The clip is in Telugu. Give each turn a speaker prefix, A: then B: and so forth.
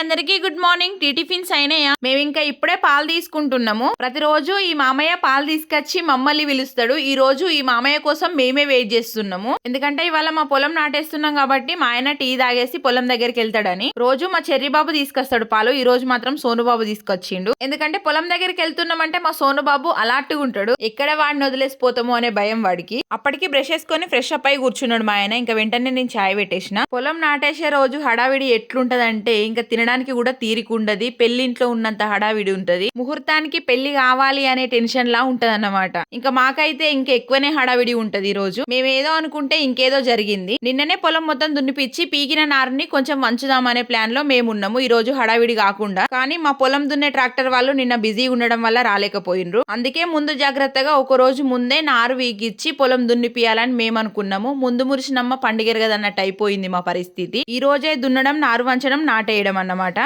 A: అందరికీ గుడ్ మార్నింగ్. టీ టిఫిన్స్ అయినాయా? మేము ఇంకా ఇప్పుడే పాలు తీసుకుంటున్నాము. ప్రతిరోజు ఈ మామయ్య పాలు తీసుకొచ్చి మమ్మల్ని పిలుస్తాడు. ఈ రోజు ఈ మామయ్య కోసం మేమే వెయిట్ చేస్తున్నాము. ఎందుకంటే ఇవాళ మా పొలం నాటేస్తున్నాం కాబట్టి మా ఆయన టీ తాగేసి పొలం దగ్గరికి వెళ్తాడని. రోజు మా చెర్రి బాబు తీసుకొస్తాడు పాలు. ఈ రోజు మాత్రం సోను బాబు తీసుకొచ్చిండు. ఎందుకంటే పొలం దగ్గరికి వెళ్తున్నామంటే మా సోను బాబు అలాంటిగా ఉంటాడు. ఎక్కడ వాడిని వదిలేసిపోతాము అనే భయం వాడికి. అప్పటికి బ్రష్ చేసుకొని ఫ్రెష్ అప్ అయి కూర్చున్నాడు మా ఆయన. ఇంకా వెంటనే నేను చాయ్ పెట్టేసిన. పొలం నాటేసే రోజు హడావిడి ఎట్లుంటదంటే ఇంకా తినడానికి కూడా తీరిక ఉండదు పెళ్ళింట్లో ఉన్నంత హడావిడి ఉంటది. ముహూర్తానికి పెళ్ళి కావాలి అనే టెన్షన్ లా ఉంటది ఇంకా మాకైతే ఇంకా ఎక్కువనే హడావిడి ఉంటది ఈ రోజు మేమేదో అనుకుంటే ఇంకేదో జరిగింది. నిన్ననే పొలం మొత్తం దున్నిపిచ్చి పీకిన నారుని కొంచెం వంచుదామనే ప్లాన్లో మేము ఉన్నాము ఈ రోజు హడావిడి కాకుండా. కానీ మా పొలం దున్నే ట్రాక్టర్ వాళ్ళు నిన్న బిజీ ఉండడం వల్ల రాలేకపోయినరు. అందుకే ముందు జాగ్రత్తగా ఒక రోజు ముందే నారు వీగిచ్చి పొలం దున్నిపియాలని మేము అనుకున్నాము ముందు మురిసినమ్మ పండుగ కదన్నట్టు అయిపోయింది మా పరిస్థితి. ఈ రోజే దున్నడం నారు వంచడం నాటేయడం అన్నమాట